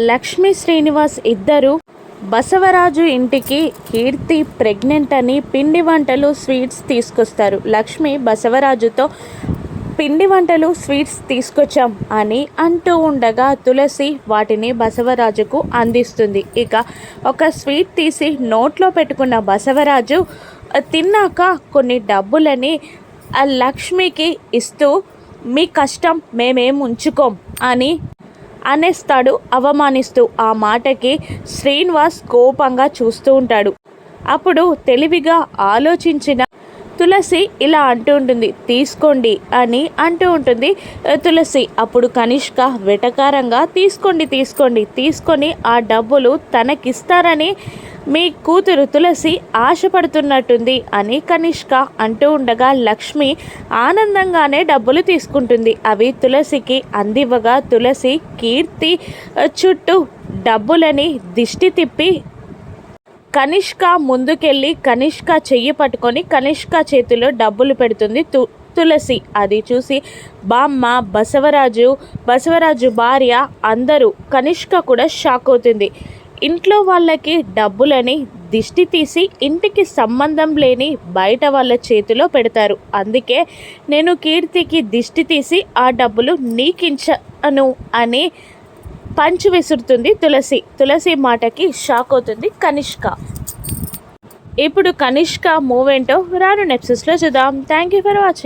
లక్ష్మీ శ్రీనివాస్ ఇద్దరు బసవరాజు ఇంటికి కీర్తి ప్రెగ్నెంట్ అని పిండి వంటలు స్వీట్స్ తీసుకొస్తారు. లక్ష్మి బసవరాజుతో పిండి వంటలు స్వీట్స్ తీసుకొచ్చాం అని అంటూ ఉండగా తులసి వాటిని బసవరాజుకు అందిస్తుంది. ఇక ఒక స్వీట్ తీసి నోట్లో పెట్టుకున్న బసవరాజు తిన్నాక కొన్ని డబ్బులని ఆ లక్ష్మికి ఇస్తూ మీ కష్టం మేమేం ఉంచుకోం అని అనేస్తాడు అవమానిస్తూ ఆ మాటకి శ్రీనివాస్ కోపంగా చూస్తూ ఉంటాడు. అప్పుడు తెలివిగా ఆలోచించిన తులసి ఇలా అంటూ ఉంటుంది తీసుకోండి అని అంటూ ఉంటుంది. తులసి అప్పుడు కనిష్క వెటకారంగా తీసుకోండి తీసుకోండి తీసుకొని ఆ డబ్బులు తనకిస్తారని మీ కూతురు తులసి ఆశపడుతున్నట్టుంది అని కనిష్క అంటూ ఉండగా లక్ష్మి ఆనందంగానే డబ్బులు తీసుకుంటుంది. అవి తులసికి అందివ్వగా తులసి కీర్తి చుట్టూ డబ్బులని దిష్టి తిప్పి కనిష్క ముందుకెళ్ళి కనిష్క చెయ్యి పట్టుకొని కనిష్క చేతిలో డబ్బులు పెడుతుంది తు తులసి. అది చూసి బామ్మ బసవరాజు బసవరాజు భార్య అందరూ కనిష్క కూడా షాక్ అవుతుంది. ఇంట్లో వాళ్ళకి డబ్బులని దిష్టి తీసి ఇంటికి సంబంధం లేని బయట వాళ్ళ చేతిలో పెడతారు. అందుకే నేను కీర్తికి దిష్టి తీసి ఆ డబ్బులు నీకించను అని పంచి విసురుతుంది తులసి. తులసి మాటకి షాక్ అవుతుంది కనిష్క. ఇప్పుడు కనిష్క మూవ్ ఏంటో రాను నెప్సెస్లో చూద్దాం. Thank you for watching